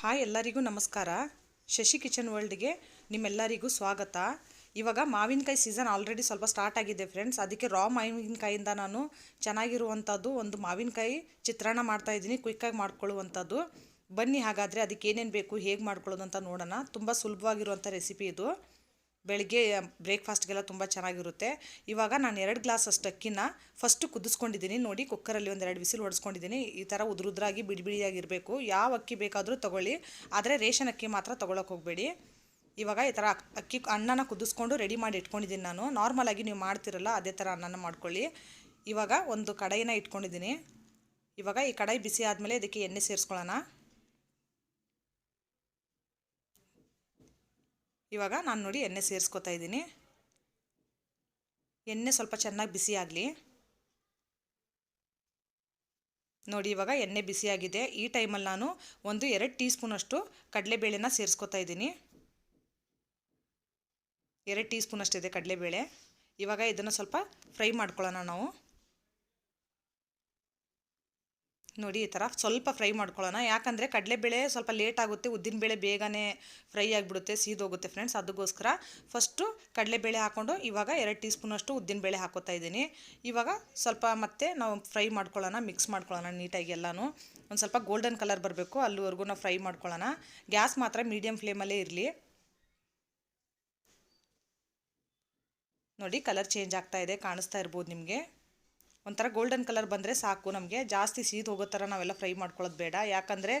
Hi ಎಲ್ಲರಿಗೂ ನಮಸ್ಕಾರ. Shashi kitchen ವರ್ಲ್ಡ್ಗೆ ನಿಮ್ಮೆಲ್ಲರಿಗೂ ಸ್ವಾಗತ. ಇವಾಗ ಮಾವಿನಕಾಯಿ ಸೀಸನ್ ಆಲ್ರೆಡಿ ಸ್ವಲ್ಪ ಸ್ಟಾರ್ಟ್ ಆಗಿದೆ ಫ್ರೆಂಡ್ಸ್. ಅದಕ್ಕೆ ರಾ ಮಾವಿನಕಾಯಿಂದ ನಾನು ಚೆನ್ನಾಗಿರುವಂಥದ್ದು ಒಂದು ಮಾವಿನಕಾಯಿ ಚಿತ್ರಾನ್ನ ಮಾಡ್ತಾಯಿದ್ದೀನಿ ಕ್ವಿಕ್ಕಾಗಿ ಮಾಡ್ಕೊಳ್ಳುವಂಥದ್ದು. ಬನ್ನಿ ಹಾಗಾದರೆ ಅದಕ್ಕೆ ಏನೇನು ಬೇಕು, ಹೇಗೆ ಮಾಡ್ಕೊಳ್ಳೋದು ಅಂತ ನೋಡೋಣ. ತುಂಬ ಸುಲಭವಾಗಿರುವಂಥ ರೆಸಿಪಿ ಇದು. ಬೆಳಗ್ಗೆ ಬ್ರೇಕ್ಫಾಸ್ಟ್ಗೆಲ್ಲ ತುಂಬ ಚೆನ್ನಾಗಿರುತ್ತೆ. ಇವಾಗ ನಾನು ಎರಡು ಗ್ಲಾಸ್ ಅಷ್ಟು ಅಕ್ಕಿನ ಫಸ್ಟು ಕುದಿಸ್ಕೊಂಡಿದ್ದೀನಿ. ನೋಡಿ ಕುಕ್ಕರಲ್ಲಿ ಒಂದೆರಡು ಬಿಸಿಲು ಹೊಡಿಸ್ಕೊಂಡಿದ್ದೀನಿ ಈ ಥರ ಉದುರುದ್ರಾಗಿ ಬಿಡಿ ಬಿಡಿಯಾಗಿರಬೇಕು ಯಾವ ಅಕ್ಕಿ ಬೇಕಾದರೂ ತೊಗೊಳ್ಳಿ. ಆದರೆ ರೇಷನ್ ಅಕ್ಕಿ ಮಾತ್ರ ತೊಗೊಳಕ್ಕೆ ಹೋಗಬೇಡಿ. ಇವಾಗ ಈ ಥರ ಅಕ್ಕಿ ಅನ್ನನ ಕುದಿಸ್ಕೊಂಡು ರೆಡಿ ಮಾಡಿ ಇಟ್ಕೊಂಡಿದ್ದೀನಿ ನಾನು. ನಾರ್ಮಲಾಗಿ ನೀವು ಮಾಡ್ತಿರಲ್ಲ, ಅದೇ ಥರ ಅನ್ನನ ಮಾಡ್ಕೊಳ್ಳಿ. ಇವಾಗ ಒಂದು ಕಡಾಯಿನ ಇಟ್ಕೊಂಡಿದ್ದೀನಿ. ಇವಾಗ ಈ ಕಡಾಯಿ ಬಿಸಿ ಆದಮೇಲೆ ಇದಕ್ಕೆ ಎಣ್ಣೆ ಸೇರಿಸ್ಕೊಳ್ಳೋಣ. ಇವಾಗ ನಾನು ನೋಡಿ ಎಣ್ಣೆ ಸೇರಿಸ್ಕೊತಾ ಇದ್ದೀನಿ. ಎಣ್ಣೆ ಸ್ವಲ್ಪ ಚೆನ್ನಾಗಿ ಬಿಸಿ ಆಗಲಿ. ನೋಡಿ ಇವಾಗ ಎಣ್ಣೆ ಬಿಸಿಯಾಗಿದೆ ಈ ಟೈಮಲ್ಲಿ ನಾನು ಒಂದು ಎರಡು ಟೀ ಸ್ಪೂನಷ್ಟು ಕಡಲೆಬೇಳೆನ ಸೇರಿಸ್ಕೊತಾ ಇದ್ದೀನಿ. ಎರಡು ಟೀ ಸ್ಪೂನಷ್ಟಿದೆ ಕಡಲೆಬೇಳೆ. ಇವಾಗ ಇದನ್ನು ಸ್ವಲ್ಪ ಫ್ರೈ ಮಾಡ್ಕೊಳ್ಳೋಣ ನಾವು. ನೋಡಿ ಈ ಥರ ಸ್ವಲ್ಪ ಫ್ರೈ ಮಾಡ್ಕೊಳ್ಳೋಣ. ಯಾಕಂದರೆ ಕಡಲೆಬೇಳೆ ಸ್ವಲ್ಪ ಲೇಟ್ ಆಗುತ್ತೆ ಉದ್ದಿನಬೇಳೆ ಬೇಗನೆ ಫ್ರೈ ಆಗಿಬಿಡುತ್ತೆ ಸೀದೋಗುತ್ತೆ ಫ್ರೆಂಡ್ಸ್ ಅದಕ್ಕೋಸ್ಕರ ಫಸ್ಟು ಕಡಲೆಬೇಳೆ ಹಾಕ್ಕೊಂಡು ಇವಾಗ ಎರಡು ಟೀ ಸ್ಪೂನಷ್ಟು ಉದ್ದಿನಬೇಳೆ ಹಾಕೋತಾ ಇದ್ದೀನಿ. ಇವಾಗ ಸ್ವಲ್ಪ ಮತ್ತೆ ನಾವು ಫ್ರೈ ಮಾಡ್ಕೊಳ್ಳೋಣ ಮಿಕ್ಸ್ ಮಾಡ್ಕೊಳ್ಳೋಣ ನೀಟಾಗಿ ಎಲ್ಲನೂ. ಒಂದು ಸ್ವಲ್ಪ ಗೋಲ್ಡನ್ ಕಲರ್ ಬರಬೇಕು, ಅಲ್ಲಿವರೆಗೂ ನಾವು ಫ್ರೈ ಮಾಡ್ಕೊಳ್ಳೋಣ. ಗ್ಯಾಸ್ ಮಾತ್ರ ಮೀಡಿಯಮ್ ಫ್ಲೇಮಲ್ಲೇ ಇರಲಿ. ನೋಡಿ ಕಲರ್ ಚೇಂಜ್ ಆಗ್ತಾ ಇದೆ, ಕಾಣಿಸ್ತಾ ಇರ್ಬೋದು ನಿಮಗೆ. ಒಂಥರ ಗೋಲ್ಡನ್ ಕಲರ್ ಬಂದರೆ ಸಾಕು. ನಮಗೆ ಜಾಸ್ತಿ ಸೀದ್ ಹೋಗೋ ಥರ ನಾವೆಲ್ಲ ಫ್ರೈ ಮಾಡ್ಕೊಳ್ಳೋದು ಬೇಡ. ಯಾಕಂದರೆ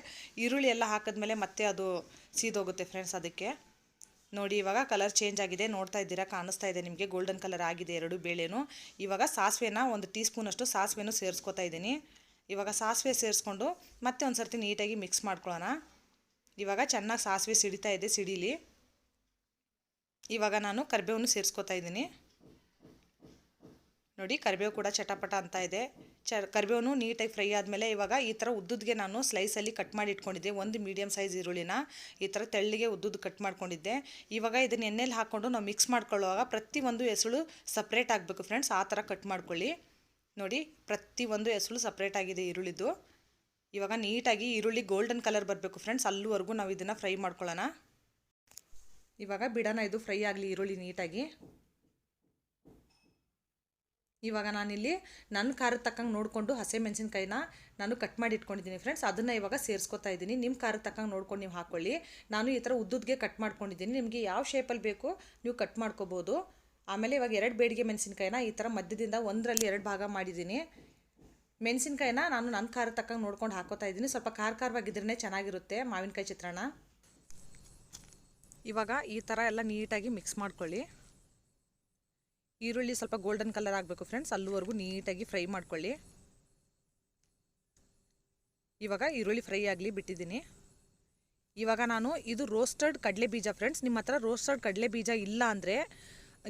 ಈರುಳ್ಳಿ ಎಲ್ಲ ಹಾಕಿದ್ಮೇಲೆ ಮತ್ತೆ ಅದು ಸೀದೋಗುತ್ತೆ ಫ್ರೆಂಡ್ಸ್ ಅದಕ್ಕೆ. ನೋಡಿ, ಇವಾಗ ಕಲರ್ ಚೇಂಜ್ ಆಗಿದೆ. ನೋಡ್ತಾ ಇದ್ದೀರಾ? ಕಾಣಿಸ್ತಾ ಇದೆ ನಿಮಗೆ. ಗೋಲ್ಡನ್ ಕಲರ್ ಆಗಿದೆ ಎರಡು ಬೇಳೆನೂ. ಇವಾಗ ಸಾಸಿವೆನ ಒಂದು ಟೀ ಸ್ಪೂನಷ್ಟು ಸಾಸಿವೆನೂ ಸೇರಿಸ್ಕೊತಾ ಇದ್ದೀನಿ. ಇವಾಗ ಸಾಸಿವೆ ಸೇರಿಸ್ಕೊಂಡು ಮತ್ತೆ ಒಂದು ಸರ್ತಿ ನೀಟಾಗಿ ಮಿಕ್ಸ್ ಮಾಡ್ಕೊಳ್ಳೋಣ. ಇವಾಗ ಚೆನ್ನಾಗಿ ಸಾಸಿವೆ ಸಿಡಿತಾ ಇದೆ ಸಿಡೀಲಿ. ಇವಾಗ ನಾನು ಕರಿಬೇವನ್ನು ಸೇರಿಸ್ಕೊತಾ ಇದ್ದೀನಿ. ನೋಡಿ, ಕರಿಬೇವು ಕೂಡ ಚಟಪಟ ಅಂತ ಇದೆ. ಚ ಕರಿಬೇವು ನೀಟಾಗಿ ಫ್ರೈ ಆದಮೇಲೆ ಇವಾಗ ಈ ಥರ ಉದ್ದುದ್ಗೆ ನಾನು ಸ್ಲೈಸಲ್ಲಿ ಕಟ್ ಮಾಡಿ ಇಟ್ಕೊಂಡಿದ್ದೆ. ಒಂದು ಮೀಡಿಯಮ್ ಸೈಜ್ ಈರುಳ್ಳಿನ ಈ ಥರ ತೆಳ್ಳಿಗೆ ಉದ್ದುದ್ದು ಕಟ್ ಮಾಡ್ಕೊಂಡಿದ್ದೆ. ಇವಾಗ ಇದನ್ನ ಎಣ್ಣೆಲಿ ಹಾಕ್ಕೊಂಡು ನಾವು ಮಿಕ್ಸ್ ಮಾಡ್ಕೊಳ್ಳುವಾಗ ಪ್ರತಿಯೊಂದು ಎಸಳು ಸಪ್ರೇಟ್ ಆಗಬೇಕು ಫ್ರೆಂಡ್ಸ್. ಆ ಥರ ಕಟ್ ಮಾಡ್ಕೊಳ್ಳಿ. ನೋಡಿ ಪ್ರತಿಯೊಂದು ಎಸಳು ಸಪ್ರೇಟ್ ಆಗಿದೆ ಈರುಳ್ಳಿದು. ಇವಾಗ ನೀಟಾಗಿ ಈರುಳ್ಳಿ ಗೋಲ್ಡನ್ ಕಲರ್ ಬರಬೇಕು ಫ್ರೆಂಡ್ಸ್. ಅಲ್ಲಿವರೆಗೂ ನಾವು ಇದನ್ನು ಫ್ರೈ ಮಾಡ್ಕೊಳ್ಳೋಣ. ಇವಾಗ ಬಿಡೋಣ, ಇದು ಫ್ರೈ ಆಗಲಿ ಈರುಳ್ಳಿ ನೀಟಾಗಿ. ಇವಾಗ ನಾನಿಲ್ಲಿ ನನ್ನ ಖಾರದ ತಕ್ಕಂಗೆ ನೋಡಿಕೊಂಡು ಹಸಿಮೆಣ್ಸಿನ್ಕಾಯಿನ ನಾನು ಕಟ್ ಮಾಡಿ ಇಟ್ಕೊಂಡಿದ್ದೀನಿ ಫ್ರೆಂಡ್ಸ್ ಅದನ್ನು ಇವಾಗ ಸೇರಿಸ್ಕೊತಾ ಇದ್ದೀನಿ. ನಿಮ್ಮ ಖಾರದ ತಕ್ಕಂಗೆ ನೋಡ್ಕೊಂಡು ನೀವು ಹಾಕ್ಕೊಳ್ಳಿ ನಾನು ಈ ಥರ ಉದ್ದುದ್ಗೆ ಕಟ್ ಮಾಡ್ಕೊಂಡಿದ್ದೀನಿ. ನಿಮಗೆ ಯಾವ ಶೇಪಲ್ಲಿ ಬೇಕು ನೀವು ಕಟ್ ಮಾಡ್ಕೋಬೋದು. ಆಮೇಲೆ ಇವಾಗ ಎರಡು ಬೇಡಿಗೆ ಮೆಣಸಿನ್ಕಾಯಿನ ಈ ಥರ ಮಧ್ಯದಿಂದ ಒಂದರಲ್ಲಿ ಎರಡು ಭಾಗ ಮಾಡಿದ್ದೀನಿ. ಮೆಣಸಿನ್ಕಾಯಿನ ನಾನು ನನ್ನ ಖಾರದ ತಕ್ಕಂಗೆ ನೋಡ್ಕೊಂಡು ಹಾಕೋತಾ ಇದ್ದೀನಿ. ಸ್ವಲ್ಪ ಖಾರ ಖಾರವಾಗಿದ್ರೇ ಚೆನ್ನಾಗಿರುತ್ತೆ ಮಾವಿನಕಾಯಿ ಚಿತ್ರಾನ್ನ. ಇವಾಗ ಈ ಥರ ಎಲ್ಲ ನೀಟಾಗಿ ಮಿಕ್ಸ್ ಮಾಡ್ಕೊಳ್ಳಿ. ಈರುಳ್ಳಿ ಸ್ವಲ್ಪ ಗೋಲ್ಡನ್ ಕಲರ್ ಆಗಬೇಕು ಫ್ರೆಂಡ್ಸ್ ಅಲ್ಲಿವರೆಗೂ ನೀಟಾಗಿ ಫ್ರೈ ಮಾಡ್ಕೊಳ್ಳಿ. ಇವಾಗ ಈರುಳ್ಳಿ ಫ್ರೈ ಆಗಲಿ ಬಿಟ್ಟಿದ್ದೀನಿ. ಇವಾಗ ನಾನು ಇದು ರೋಸ್ಟೆಡ್ ಕಡಲೆ ಬೀಜ ಫ್ರೆಂಡ್ಸ್ ನಿಮ್ಮ ಹತ್ರ ರೋಸ್ಟೆಡ್ ಕಡಲೆ ಬೀಜ ಇಲ್ಲ ಅಂದರೆ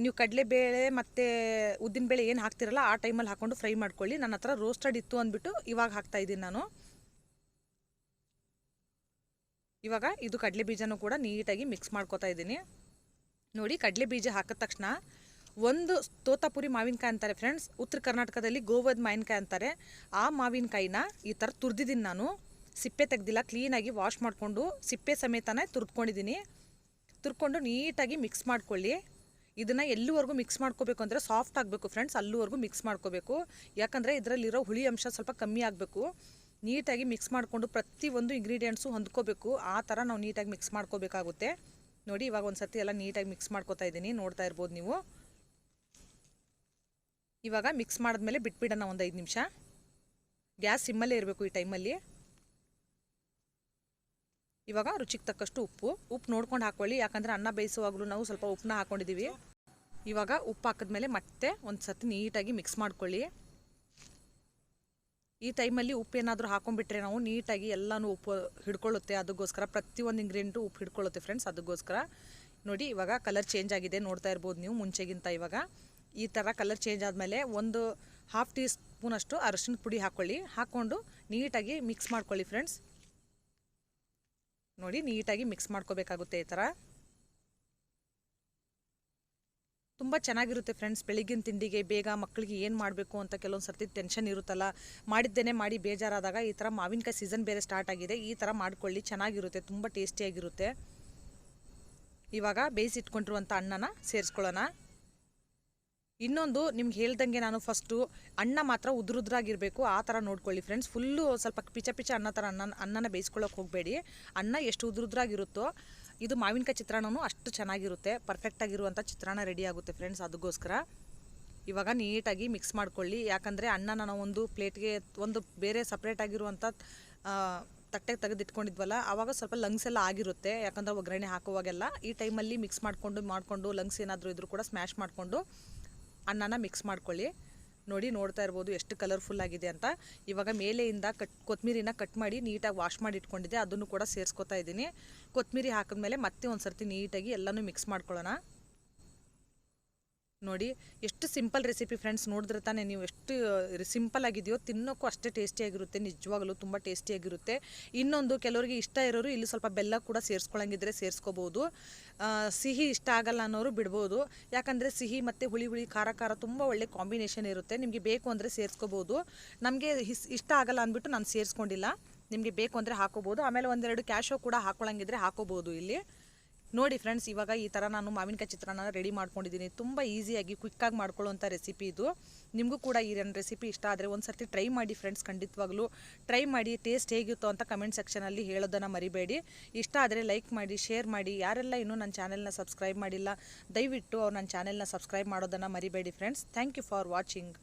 ನೀವು ಕಡಲೆಬೇಳೆ ಮತ್ತು ಉದ್ದಿನಬೇಳೆ ಏನು ಹಾಕ್ತಿರಲ್ಲ ಆ ಟೈಮಲ್ಲಿ ಹಾಕ್ಕೊಂಡು ಫ್ರೈ ಮಾಡ್ಕೊಳ್ಳಿ. ನನ್ನ ಹತ್ರ ರೋಸ್ಟೆಡ್ ಇತ್ತು ಅಂದ್ಬಿಟ್ಟು ಇವಾಗ ಹಾಕ್ತಾ ಇದ್ದೀನಿ ನಾನು. ಇವಾಗ ಇದು ಕಡಲೆ ಬೀಜನೂ ಕೂಡ ನೀಟಾಗಿ ಮಿಕ್ಸ್ ಮಾಡ್ಕೋತಾ ಇದ್ದೀನಿ. ನೋಡಿ ಕಡಲೆ ಬೀಜ ಹಾಕಿದ ತಕ್ಷಣ ಒಂದು ತೋತಾಪುರಿ ಮಾವಿನಕಾಯಿ ಅಂತಾರೆ ಫ್ರೆಂಡ್ಸ್ ಉತ್ತರ ಕರ್ನಾಟಕದಲ್ಲಿ ಗೋವದ ಮಾವಿನಕಾಯಿ ಅಂತಾರೆ. ಆ ಮಾವಿನಕಾಯಿನ ಈ ಥರ ತುರಿದಿದ್ದೀನಿ ನಾನು. ಸಿಪ್ಪೆ ತೆಗ್ದಿಲ್ಲ ಕ್ಲೀನಾಗಿ ವಾಶ್ ಮಾಡಿಕೊಂಡು ಸಿಪ್ಪೆ ಸಮೇತನೇ ತುರ್ದ್ಕೊಂಡಿದ್ದೀನಿ. ತುರ್ಕೊಂಡು ನೀಟಾಗಿ ಮಿಕ್ಸ್ ಮಾಡ್ಕೊಳ್ಳಿ. ಇದನ್ನು ಎಲ್ಲಿವರೆಗೂ ಮಿಕ್ಸ್ ಮಾಡ್ಕೋಬೇಕು ಅಂದರೆ ಸಾಫ್ಟ್ ಆಗಬೇಕು ಫ್ರೆಂಡ್ಸ್ ಅಲ್ಲಿವರೆಗೂ ಮಿಕ್ಸ್ ಮಾಡ್ಕೋಬೇಕು. ಯಾಕಂದರೆ ಇದರಲ್ಲಿರೋ ಹುಳಿ ಅಂಶ ಸ್ವಲ್ಪ ಕಮ್ಮಿ ಆಗಬೇಕು. ನೀಟಾಗಿ ಮಿಕ್ಸ್ ಮಾಡಿಕೊಂಡು ಪ್ರತಿಯೊಂದು ಇಂಗ್ರೀಡಿಯೆಂಟ್ಸು ಹೊಂದ್ಕೋಬೇಕು. ಆ ಥರ ನಾವು ನೀಟಾಗಿ ಮಿಕ್ಸ್ ಮಾಡ್ಕೋಬೇಕಾಗುತ್ತೆ. ನೋಡಿ ಇವಾಗ ಒಂದು ಸರ್ತಿ ಎಲ್ಲ ನೀಟಾಗಿ ಮಿಕ್ಸ್ ಮಾಡ್ಕೋತಾ ಇದ್ದೀನಿ, ನೋಡ್ತಾ ಇರ್ಬೋದು ನೀವು. ಇವಾಗ ಮಿಕ್ಸ್ ಮಾಡಿದ್ಮೇಲೆ ಬಿಟ್ಬಿಡೋಣ ಒಂದು ಐದು ನಿಮಿಷ. ಗ್ಯಾಸ್ ಸಿಮ್ಮಲ್ಲೇ ಇರಬೇಕು ಈ ಟೈಮಲ್ಲಿ ಇವಾಗ ರುಚಿಗೆ ತಕ್ಕಷ್ಟು ಉಪ್ಪು. ಉಪ್ಪು ನೋಡ್ಕೊಂಡು ಹಾಕ್ಕೊಳ್ಳಿ ಯಾಕಂದರೆ ಅನ್ನ ಬೇಯಿಸುವಾಗಲೂ ನಾವು ಸ್ವಲ್ಪ ಉಪ್ಪನ್ನ ಹಾಕ್ಕೊಂಡಿದ್ದೀವಿ ಇವಾಗ ಉಪ್ಪು ಹಾಕಿದ್ಮೇಲೆ ಮತ್ತೆ ಒಂದು ಸರ್ತಿ ನೀಟಾಗಿ ಮಿಕ್ಸ್ ಮಾಡ್ಕೊಳ್ಳಿ. ಈ ಟೈಮಲ್ಲಿ ಉಪ್ಪು ಏನಾದರೂ ಹಾಕೊಂಡ್ಬಿಟ್ರೆ ನಾವು ನೀಟಾಗಿ ಎಲ್ಲನೂ ಉಪ್ಪು ಹಿಡ್ಕೊಳ್ಳುತ್ತೆ. ಅದಕ್ಕೋಸ್ಕರ ಪ್ರತಿಯೊಂದು ಇಂಗ್ರೀಡಿಯೆಂಟು ಉಪ್ಪು ಹಿಡ್ಕೊಳ್ಳುತ್ತೆ ಫ್ರೆಂಡ್ಸ್ ಅದಕ್ಕೋಸ್ಕರ. ನೋಡಿ, ಇವಾಗ ಕಲರ್ ಚೇಂಜ್ ಆಗಿದೆ. ನೋಡ್ತಾ ಇರ್ಬೋದು ನೀವು ಮುಂಚೆಗಿಂತ ಇವಾಗ. ಈ ಥರ ಕಲರ್ ಚೇಂಜ್ ಆದಮೇಲೆ ಒಂದು ಹಾಫ್ ಟೀ ಸ್ಪೂನಷ್ಟು ಅರಶಿನ ಪುಡಿ ಹಾಕ್ಕೊಳ್ಳಿ ಹಾಕ್ಕೊಂಡು ನೀಟಾಗಿ ಮಿಕ್ಸ್ ಮಾಡ್ಕೊಳ್ಳಿ ಫ್ರೆಂಡ್ಸ್ ನೋಡಿ ನೀಟಾಗಿ ಮಿಕ್ಸ್ ಮಾಡ್ಕೋಬೇಕಾಗುತ್ತೆ ಈ ಥರ ತುಂಬ ಚೆನ್ನಾಗಿರುತ್ತೆ ಫ್ರೆಂಡ್ಸ್ ಬೆಳಿಗ್ಗಿನ ತಿಂಡಿಗೆ ಬೇಗ ಮಕ್ಕಳಿಗೆ ಏನು ಮಾಡಬೇಕು ಅಂತ ಕೆಲವೊಂದು ಸರ್ತಿ ಟೆನ್ಷನ್ ಇರುತ್ತಲ್ಲ. ಮಾಡಿದ್ದೇನೆ ಮಾಡಿ ಬೇಜಾರಾದಾಗ ಈ ಥರ ಮಾವಿನಕಾಯಿ ಸೀಸನ್ ಬೇರೆ ಸ್ಟಾರ್ಟ್ ಆಗಿದೆ. ಈ ಥರ ಮಾಡ್ಕೊಳ್ಳಿ, ಚೆನ್ನಾಗಿರುತ್ತೆ, ತುಂಬ ಟೇಸ್ಟಿಯಾಗಿರುತ್ತೆ ಇವಾಗ ಬೇಯಿಸಿಟ್ಕೊಂಡಿರುವಂಥ ಅನ್ನನ ಸೇರಿಸ್ಕೊಳ್ಳೋಣ. ಇನ್ನೊಂದು ನಿಮ್ಗೆ ಹೇಳ್ದಂಗೆ ನಾನು ಫಸ್ಟು ಅನ್ನ ಮಾತ್ರ ಉದ್ರುದ್ರಾಗಿರಬೇಕು, ಆ ಥರ ನೋಡ್ಕೊಳ್ಳಿ ಫ್ರೆಂಡ್ಸ್ ಫುಲ್ಲು ಸ್ವಲ್ಪ ಪಿಚ ಪಿಚ ಅನ್ನ ಥರ ಅನ್ನ, ಅನ್ನನ ಬೇಯಿಸ್ಕೊಳ್ಳೋಕೆ ಹೋಗಬೇಡಿ. ಅನ್ನ ಎಷ್ಟು ಉದ್ರುದ್ರಾಗಿರುತ್ತೋ, ಇದು ಮಾವಿನಕಾಯಿ ಚಿತ್ರಾನ್ನನೂ ಅಷ್ಟು ಚೆನ್ನಾಗಿರುತ್ತೆ. ಪರ್ಫೆಕ್ಟಾಗಿರುವಂಥ ಚಿತ್ರಾನ್ನ ರೆಡಿ ಆಗುತ್ತೆ ಫ್ರೆಂಡ್ಸ್ ಅದಕ್ಕೋಸ್ಕರ ಇವಾಗ ನೀಟಾಗಿ ಮಿಕ್ಸ್ ಮಾಡ್ಕೊಳ್ಳಿ. ಯಾಕಂದರೆ ಅನ್ನನ ನಾವು ಒಂದು ಪ್ಲೇಟ್ಗೆ ಒಂದು ಬೇರೆ ಸಪ್ರೇಟಾಗಿರುವಂಥ ತಟ್ಟೆಗೆ ತೆಗೆದಿಟ್ಕೊಂಡಿದ್ವಲ್ಲ ಆವಾಗ ಸ್ವಲ್ಪ ಲಂಗ್ಸ್ ಎಲ್ಲ ಆಗಿರುತ್ತೆ. ಯಾಕಂದರೆ ಒಗ್ಗರಣೆ ಹಾಕುವಾಗೆಲ್ಲ, ಈ ಟೈಮಲ್ಲಿ ಮಿಕ್ಸ್ ಮಾಡಿಕೊಂಡು ಮಾಡಿಕೊಂಡು ಲಂಗ್ಸ್ ಏನಾದರೂ ಇದ್ರೂ ಕೂಡ ಸ್ಮ್ಯಾಶ್ ಮಾಡಿಕೊಂಡು ಅನ್ನನ ಮಿಕ್ಸ್ ಮಾಡ್ಕೊಳ್ಳಿ. ನೋಡಿ ನೋಡ್ತಾ ಇರ್ಬೋದು ಎಷ್ಟು ಕಲರ್ಫುಲ್ ಆಗಿದೆ ಅಂತ. ಇವಾಗ ಮೇಲೆಯಿಂದ ಕಟ್ ಕೊತ್ತಂಬರಿನ ಕಟ್ ಮಾಡಿ ನೀಟಾಗಿ ವಾಶ್ ಮಾಡಿ ಇಟ್ಕೊಂಡಿದ್ದೆ. ಅದನ್ನು ಕೂಡ ಸೇರಿಸ್ಕೊತಾ ಇದ್ದೀನಿ. ಕೊತ್ತಂಬರಿ ಹಾಕಿದ್ಮೇಲೆ ಮತ್ತೆ ಒಂದು ಸರ್ತಿ ನೀಟಾಗಿ ಎಲ್ಲನೂ ಮಿಕ್ಸ್ ಮಾಡ್ಕೊಳ್ಳೋಣ. ನೋಡಿ, ಎಷ್ಟು ಸಿಂಪಲ್ ರೆಸಿಪಿ ಫ್ರೆಂಡ್ಸ್ ನೋಡಿದ್ರೆ ತಾನೇ ನೀವು ಎಷ್ಟು ಸಿಂಪಲ್ ಆಗಿದೆಯೋ ತಿನ್ನೋಕ್ಕೂ ಅಷ್ಟೇ ಟೇಸ್ಟಿಯಾಗಿರುತ್ತೆ ನಿಜವಾಗಲೂ ತುಂಬ ಟೇಸ್ಟಿಯಾಗಿರುತ್ತೆ ಇನ್ನೊಂದು, ಕೆಲವರಿಗೆ ಇಷ್ಟ ಇರೋರು ಇಲ್ಲಿ ಸ್ವಲ್ಪ ಬೆಲ್ಲ ಕೂಡ ಸೇರಿಸ್ಕೊಳಂಗಿದ್ರೆ ಸೇರಿಸ್ಕೋಬೋದು. ಸಿಹಿ ಇಷ್ಟ ಆಗಲ್ಲ ಅನ್ನೋರು ಬಿಡ್ಬೋದು. ಯಾಕಂದರೆ ಸಿಹಿ ಮತ್ತು ಹುಳಿ ಹುಳಿ ಖಾರ ಖಾರ ತುಂಬ ಒಳ್ಳೆ ಕಾಂಬಿನೇಷನ್ ಇರುತ್ತೆ. ನಿಮಗೆ ಬೇಕು ಅಂದರೆ ಸೇರಿಸ್ಕೋಬೋದು. ನಮಗೆ ಇಷ್ಟ ಆಗಲ್ಲ ಅಂದ್ಬಿಟ್ಟು ನಾನು ಸೇರಿಸ್ಕೊಂಡಿಲ್ಲ. ನಿಮಗೆ ಬೇಕು ಅಂದರೆ ಹಾಕೋಬೋದು. ಆಮೇಲೆ ಒಂದೆರಡು ಕ್ಯಾಶೋ ಕೂಡ ಹಾಕೊಳ್ಳಂಗಿದ್ರೆ ಹಾಕೋಬೋದು ಇಲ್ಲಿ. ನೋಡಿ ಫ್ರೆಂಡ್ಸ್ ಇವಾಗ ಈ ಥರ ನಾನು ಮಾವಿನಕಾಯಿ ಚಿತ್ರಾನ್ನ ರೆಡಿ ಮಾಡ್ಕೊಂಡಿದ್ದೀನಿ. ತುಂಬ ಈಸಿಯಾಗಿ ಕ್ವಿಕ್ಕಾಗಿ ಮಾಡ್ಕೊಳ್ಳುವಂಥ ರೆಸಿಪಿ ಇದು. ನಿಮಗೂ ಕೂಡ ಈ ನನ್ನ ರೆಸಿಪಿ ಇಷ್ಟ ಆದರೆ ಒಂದು ಸರ್ತಿ ಟ್ರೈ ಮಾಡಿ ಫ್ರೆಂಡ್ಸ್ ಖಂಡಿತವಾಗ್ಲೂ. ಟ್ರೈ ಮಾಡಿ ಟೇಸ್ಟ್ ಹೇಗಿತ್ತು ಅಂತ ಕಮೆಂಟ್ ಸೆಕ್ಷನಲ್ಲಿ ಹೇಳೋದನ್ನು ಮರಿಬೇಡಿ. ಇಷ್ಟ ಆದರೆ ಲೈಕ್ ಮಾಡಿ ಶೇರ್ ಮಾಡಿ. ಯಾರೆಲ್ಲ ಇನ್ನೂ ನನ್ನ ಚಾನೆಲ್ನ ಸಬ್ಸ್ಕ್ರೈಬ್ ಮಾಡಿಲ್ಲ, ದಯವಿಟ್ಟು ಅವ್ರು ನನ್ನ ಚಾನೆಲ್ನ ಸಬ್ಸ್ಕ್ರೈಬ್ ಮಾಡೋದನ್ನು ಮರಿಬೇಡಿ friends thank you for watching